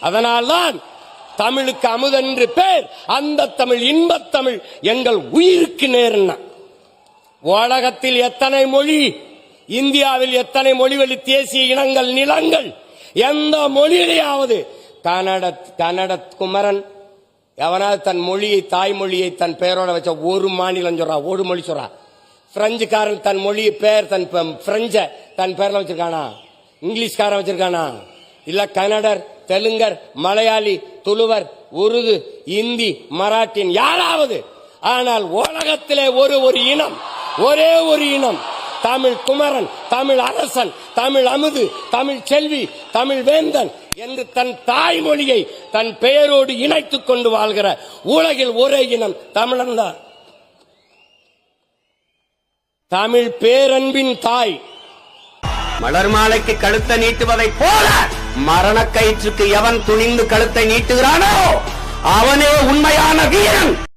அதனால்தான் தமிழுக்கு அமுதென்று பேர் அந்த தமிழ் இன்பத் தமிழ் எங்கள் உயிருக்கு நேர்னா. உலகத்தில் எத்தனை மொழி இந்தியாவில் எத்தனை மொழிவழி தேசிய இனங்கள் நிலங்கள் எந்த மொழியிலேயாவது கன்னட கன்னட குமரன் எவனாவது தன் மொழியை தாய்மொழியை தன் பெயரோட வச்ச ஒரு மாநிலம் சொல்றா ஒரு மொழி சொல்றா. பிரெஞ்சுக்காரன் தன் மொழியை பேர் தன் பிரெஞ்ச தன் பேர்ல வச்சிருக்கானா? இங்கிலீஷ்காரன் வச்சிருக்கானா? இல்ல கன்னடர் தெலுங்கர் மலையாளி துளுவர் உருது இந்தி மராட்டின் யாராவது. ஆனால் உலகத்திலே ஒரு ஒரு இனம் ஒரே ஒரு இனம் தமிழ் குமரன் தமிழ் அரசன் தமிழ் அமுது தமிழ் செல்வி தமிழ் வேந்தன் என்று தன் தாய்மொழியை தன் பெயரோடு இணைத்துக் கொண்டு வாழ்கிற உலகில் ஒரே இனம் தமிழன் தான். தமிழ் பேரன்பின் தாய். மலர் மாலைக்கு கழுத்த நீட்டுவதைப் போல மரண கயிற்றுக்கு எவன் துணிந்து கழுத்தை நீட்டுகிறானோ அவனே உண்மையான வீரன்.